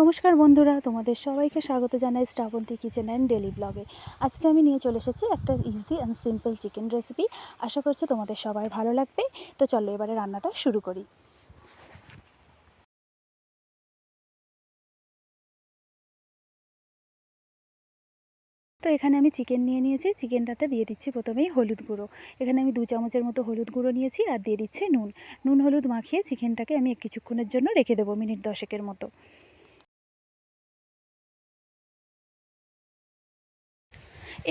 নমস্কার বন্ধুরা, তোমাদের সবাইকে স্বাগত জানাই শ্রাবন্তী কিচেন অ্যান্ড ডেলি ব্লগে আজকে আমি নিয়ে চলে এসেছি একটা easy and simple chicken recipe আশা করছি তোমাদের সবার ভালো লাগবে। তো চলো এবারে রান্নাটা শুরু করি। তো এখানে আমি চিকেন নিয়ে নিয়েছি। চিকেনটাতে দিয়ে দিচ্ছি প্রথমেই হলুদ গুঁড়ো। এখানে আমি দু চামচের মতো হলুদ গুঁড়ো নিয়েছি আর দিয়ে দিচ্ছি নুন। নুন, হলুদ মাখিয়ে চিকেনটাকে আমি কিছুক্ষণের জন্য রেখে দেবো, মিনিট দশেকের মতো।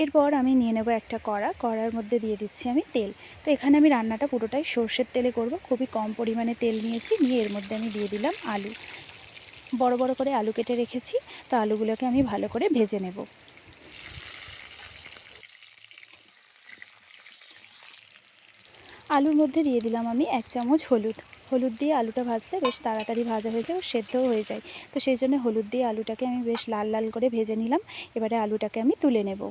এরপর আমি নিয়ে নেব একটা কড়া। কড়ার মধ্যে দিয়ে দিচ্ছি আমি তেল। তো এখানে আমি রান্নাটা পুরোটাই সর্ষের তেলে করব। খুবই কম পরিমাণে তেল নিয়েছি। নিয়ে এর মধ্যে আমি দিয়ে দিলাম আলু। বড় বড় করে আলু কেটে রেখেছি। তো আলুগুলোকে আমি ভালো করে ভেজে নেব। আলুর মধ্যে দিয়ে দিলাম আমি এক চামচ হলুদ। হলুদ দিয়ে আলুটা ভাজলে বেশ তাড়াতাড়ি ভাজা হয়ে যায় ও সেদ্ধও হয়ে যায়। তো সেই জন্য হলুদ দিয়ে আলুটাকে আমি বেশ লাল লাল করে ভেজে নিলাম। এবারে আলুটাকে আমি তুলে নেব।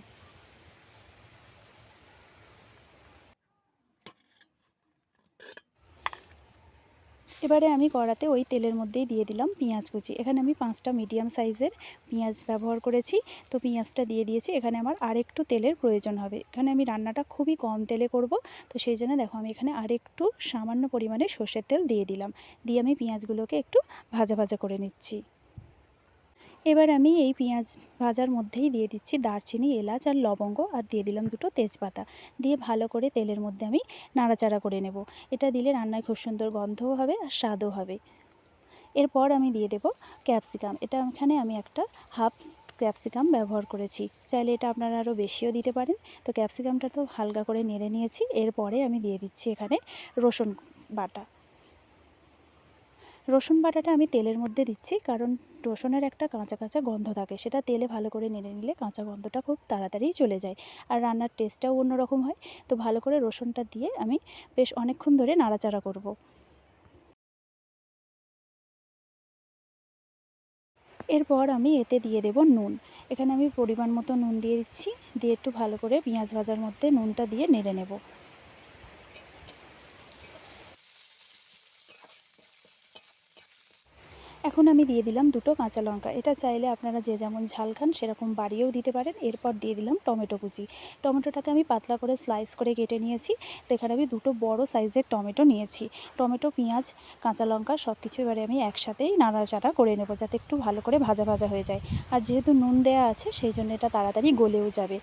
এবারে আমি কড়াতে ওই তেলের মধ্যেই দিয়ে দিলাম পেঁয়াজ কুচি। এখানে আমি পাঁচটা মিডিয়াম সাইজের পেঁয়াজ ব্যবহার করেছি। তো পেঁয়াজটা দিয়ে দিয়েছি। এখানে আমার আরেকটু তেলের প্রয়োজন হবে। এখানে আমি রান্নাটা খুবই কম তেলে করব। তো সেই জন্য দেখো আমি এখানে আরেকটু সামান্য পরিমাণে সর্ষের তেল দিয়ে দিলাম। দিয়ে আমি পেঁয়াজগুলোকে একটু ভাজা ভাজা করে নিচ্ছি। এবার আমি এই পেঁয়াজ ভাজার মধ্যেই দিয়ে দিচ্ছি দারচিনি, এলাচ আর লবঙ্গ আর দিয়ে দিলাম দুটো তেজপাতা। দিয়ে ভালো করে তেলের মধ্যে আমি নাড়াচাড়া করে নেব। এটা দিলে রান্নায় খুব সুন্দর গন্ধও হবে আর স্বাদও হবে। এরপর আমি দিয়ে দেব ক্যাপসিকাম। এটা এখানে আমি একটা হাফ ক্যাপসিকাম ব্যবহার করেছি। চাইলে এটা আপনারা আরও বেশিও দিতে পারেন। তো ক্যাপসিকামটা তো হালকা করে নেড়ে নিয়েছি। এরপরে আমি দিয়ে দিচ্ছি এখানে রসুন বাটা। রসুন বাটাটা আমি তেলের মধ্যে দিচ্ছি, কারণ রসুনের একটা কাঁচা কাঁচা গন্ধ থাকে। সেটা তেলে ভালো করে নেড়ে নিলে কাঁচা গন্ধটা খুব তাড়াতাড়ি চলে যায়। আর রান্নার টেস্টটাও অন্যরকম হয়। তো ভালো করে রসুনটা দিয়ে আমি বেশ অনেকক্ষণ ধরে নাড়াচাড়া করব। এরপর আমি এতে দিয়ে দেব নুন। এখানে আমি পরিমাণ মতো নুন দিয়ে দিচ্ছি। দিয়ে একটু ভালো করে পেঁয়াজ ভাজার মধ্যে নুনটা দিয়ে নেড়ে নেব। এখন আমি দিয়ে দিলাম দুটো কাঁচা লঙ্কা। এটা চাইলে আপনারা যে যেমন ঝাল খান, সেরকম বাড়িয়েও দিতে পারেন। এরপর দিয়ে দিলাম টমেটো কুচি। টমেটোটাকে আমি পাতলা করে স্লাইস করে কেটে নিয়েছি। তো এখানে আমি দুটো বড় সাইজের টমেটো নিয়েছি। টমেটো, পেঁয়াজ, কাঁচা লঙ্কা সব কিছু এবারে আমি একসাথেই নাড়াচাড়া করে নেব যাতে একটু ভালো করে ভাজা ভাজা হয়ে যায়। আর যেহেতু নুন দেওয়া আছে, সেই জন্য এটা তাড়াতাড়ি গলেও যাবে।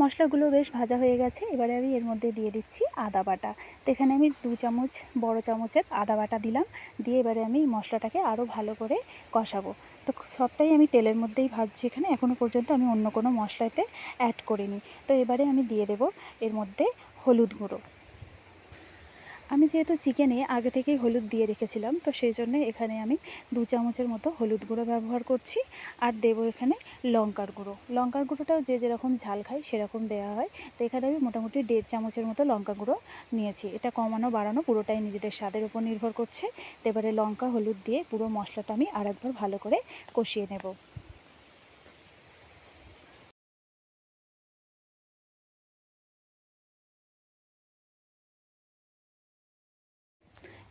মশলাগুলো বেশ ভাজা হয়ে গেছে। এবারে আমি এর মধ্যে দিয়ে দিচ্ছি আদা বাটা। তো এখানে আমি দু চামচ, বড় চামচের আদা বাটা দিলাম। দিয়ে এবারে আমি মশলাটাকে আরও ভালো করে কষাবো। তো সবটাই আমি তেলের মধ্যেই ভাজছি এখানে। এখনও পর্যন্ত আমি অন্য কোনো মশলাতে অ্যাড করিনি। তো এবারে আমি দিয়ে দেব এর মধ্যে হলুদ গুঁড়ো। আমি যেহেতু চিকেনে আগে থেকেই হলুদ দিয়ে রেখেছিলাম, তো সেই জন্য এখানে আমি দু চামচের মতো হলুদ গুঁড়ো ব্যবহার করছি। আর দেবো এখানে লঙ্কার গুঁড়ো। লঙ্কার গুঁড়োটাও যে যেরকম ঝাল খায় সেরকম দেওয়া হয়। তো এখানে আমি মোটামুটি দেড় চামচের মতো লঙ্কা গুঁড়ো নিয়েছি। এটা কমানো বাড়ানো পুরোটাই নিজেদের স্বাদের উপর নির্ভর করছে। তো এবারে লঙ্কা, হলুদ দিয়ে পুরো মশলাটা আমি আরেকবার ভালো করে কষিয়ে নেব।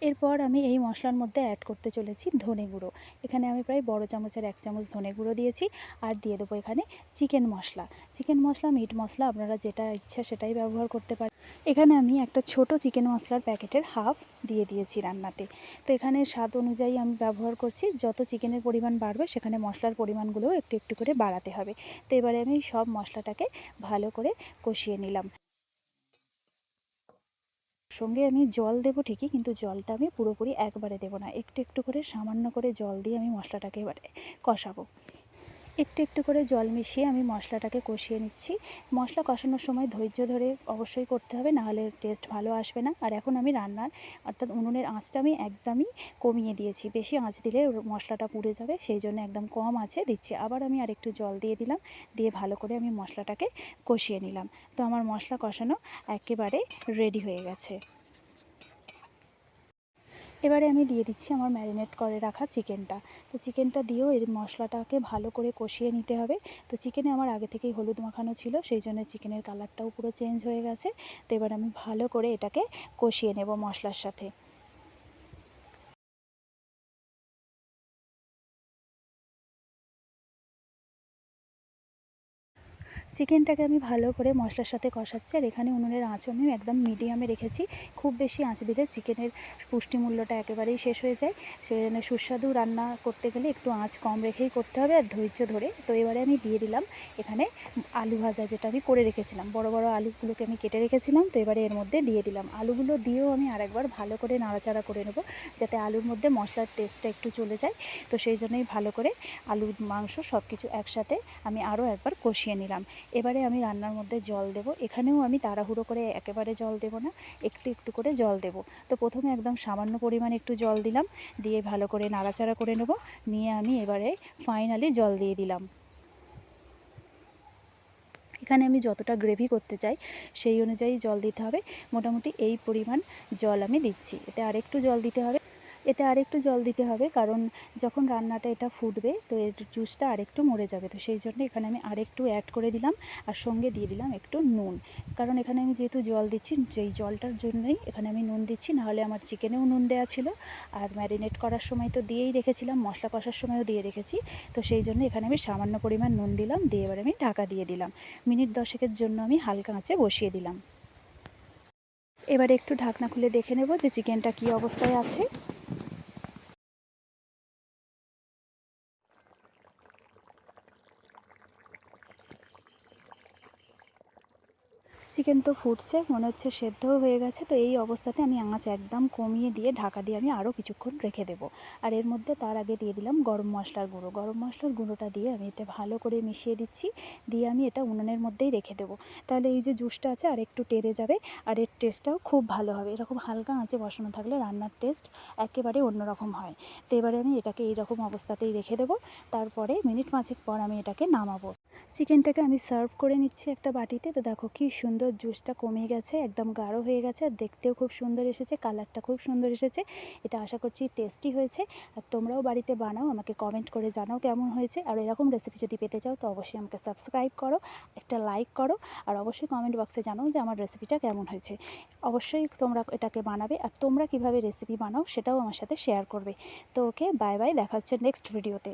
এরপর আমি এই মশলার মধ্যে অ্যাড করতে চলেছি ধনে গুঁড়ো। এখানে আমি প্রায় বড় চামচের এক চামচ ধনে গুঁড়ো দিয়েছি আর দিয়ে দেবো এখানে চিকেন মশলা। চিকেন মশলা মিট মশলা, আপনারা যেটা ইচ্ছা সেটাই ব্যবহার করতে পারেন এখানে আমি একটা ছোট চিকেন মশলার প্যাকেটের হাফ দিয়ে দিয়েছি রান্নাতে। তো এখানে স্বাদ অনুযায়ী আমি ব্যবহার করছি, যত চিকেনের পরিমাণ বাড়বে সেখানে মশলার পরিমাণগুলোও একটু একটু করে বাড়াতে হবে। তো এবারে আমি সব মশলাটাকে ভালো করে কষিয়ে নিলাম। সঙ্গে আমি জল দেবো ঠিকই, কিন্তু জলটা আমি পুরোপুরি একবারে দেবো না। একটু একটু করে সামান্য করে জল দিয়ে আমি মশলাটাকে এবারে কষাবো। একটু একটু করে জল মিশিয়ে আমি মশলাটাকে কষিয়ে নিচ্ছি। মশলা কষানোর সময় ধৈর্য ধরে অবশ্যই করতে হবে, নাহলে টেস্ট ভালো আসবে না। আর এখন আমি রান্নার, অর্থাৎ উনুনের আঁচটা আমি একদমই কমিয়ে দিয়েছি। বেশি আঁচ দিলে মশলাটা পুড়ে যাবে, সেই জন্য একদম কম আছে দিচ্ছি। আবার আমি আর একটু জল দিয়ে দিলাম, দিয়ে ভালো করে আমি মশলাটাকে কষিয়ে নিলাম। তো আমার মশলা কষানো একেবারে রেডি হয়ে গেছে। এবারে আমি দিয়ে দিচ্ছি আমার ম্যারিনেট করে রাখা চিকেনটা। তো চিকেনটা দিয়েও এর মশলাটাকে ভালো করে কষিয়ে নিতে হবে। তো চিকেনে আমার আগে থেকেই হলুদ মাখানো ছিল, সেই জন্য চিকেনের কালারটাও পুরো চেঞ্জ হয়ে গেছে। তো এবার আমি ভালো করে এটাকে কষিয়ে নেব মশলার সাথে। চিকেনটাকে আমি ভালো করে মশলার সাথে কষাচ্ছি, আর এখানে উনুনের আঁচও আমি একদম মিডিয়ামে রেখেছি। খুব বেশি আঁচ দিলে চিকেনের পুষ্টিমূল্যটা একেবারেই শেষ হয়ে যায়। সেজন্য সুস্বাদু রান্না করতে গেলে একটু আঁচ কম রেখেই করতে হবে, আর ধৈর্য ধরে। তো এবারে আমি দিয়ে দিলাম এখানে আলু ভাজা যেটা আমি করে রেখেছিলাম। বড় বড় আলুগুলোকে আমি কেটে রেখেছিলাম, তো এবারে এর মধ্যে দিয়ে দিলাম। আলুগুলো দিয়েও আমি আরেকবার ভালো করে নাড়াচাড়া করে নেব, যাতে আলুর মধ্যে মশলার টেস্টটা একটু চলে যায়। তো সেই জন্যই ভালো করে আলু মাংস সব কিছু একসাথে আমি আরও একবার কষিয়ে নিলাম। এবারে আমি রান্নার মধ্যে জল দেব। এখানেও আমি তাড়াহুড়ো করে একেবারে জল দেব না, একটু একটু করে জল দেব। তো প্রথমে একদম সামান্য পরিমাণে একটু জল দিলাম, দিয়ে ভালো করে নাড়াচাড়া করে নেব। নিয়ে আমি এবারে ফাইনালি জল দিয়ে দিলাম। এখানে আমি যতটা গ্রেভি করতে চাই, সেই অনুযায়ী জল দিতে হবে। মোটামুটি এই পরিমাণ জল আমি দিচ্ছি। এতে আরেকটু জল দিতে হবে। এতে আরেকটু জল দিতে হবে, কারণ যখন রান্নাটা এটা ফুটবে, তো এর জুসটা আরেকটু মরে যাবে। তো সেই জন্য এখানে আমি আরেকটু অ্যাড করে দিলাম আর সঙ্গে দিয়ে দিলাম একটু নুন। কারণ এখানে আমি যেহেতু জল দিচ্ছি, যেই জলটার জন্যই এখানে আমি নুন দিচ্ছি, নাহলে আমার চিকেনেও নুন দেওয়া ছিল। আর ম্যারিনেট করার সময় তো দিয়েই রেখেছিলাম, মশলা কষার সময়ও দিয়ে রেখেছি। তো সেই জন্য এখানে আমি সামান্য পরিমাণ নুন দিলাম, দিয়ে এবার আমি ঢাকা দিয়ে দিলাম। মিনিট দশেকের জন্য আমি হালকা আঁচে বসিয়ে দিলাম। এবার একটু ঢাকনা খুলে দেখে নেব যে চিকেনটা কী অবস্থায় আছে। চিকেন তো ফুটছে, মনে হচ্ছে সেদ্ধও হয়ে গেছে। তো এই অবস্থাতে আমি আঁচ একদম কমিয়ে দিয়ে ঢাকা দিয়ে আমি আরও কিছুক্ষণ রেখে দেবো। আর এর মধ্যে তার আগে দিয়ে দিলাম গরম মশলার গুঁড়ো। গরম মশলার গুঁড়োটা দিয়ে আমি এতে ভালো করে মিশিয়ে দিচ্ছি। দিয়ে আমি এটা উনুনের মধ্যেই রেখে দেবো। তাহলে এই যে জুসটা আছে, আর একটু টেরে যাবে, আর এর টেস্টটাও খুব ভালো হবে। এরকম হালকা আঁচে বসানো থাকলে রান্নার টেস্ট একেবারে অন্যরকম হয়। তো এবারে আমি এটাকে এইরকম অবস্থাতেই রেখে দেবো। তারপরে মিনিট পাঁচেক পর আমি এটাকে নামাবো। চিকেনটাকে আমি সার্ভ করে নিচ্ছি একটা বাটিতে। তো দেখো কি সুন্দর জুসটা কমে গেছে, একদম গাঢ় হয়ে গেছে, আর দেখতেও খুব সুন্দর এসেছে কালারটা খুব সুন্দর এসেছে। এটা আশা করছি টেস্টি হয়েছে। আর তোমরাও বাড়িতে বানাও, আমাকে কমেন্ট করে জানাও কেমন হয়েছে। আর এরকম রেসিপি যদি পেতে চাও, তো অবশ্যই আমাকে সাবস্ক্রাইব করো, একটা লাইক করো, আর অবশ্যই কমেন্ট বক্সে জানাও যে আমার রেসিপিটা কেমন হয়েছে। অবশ্যই তোমরা এটাকে বানাবে, আর তোমরা কীভাবে রেসিপি বানাও সেটাও আমার সাথে শেয়ার করবে। তো ওকে বাই বাই দেখা হচ্ছে নেক্সট ভিডিওতে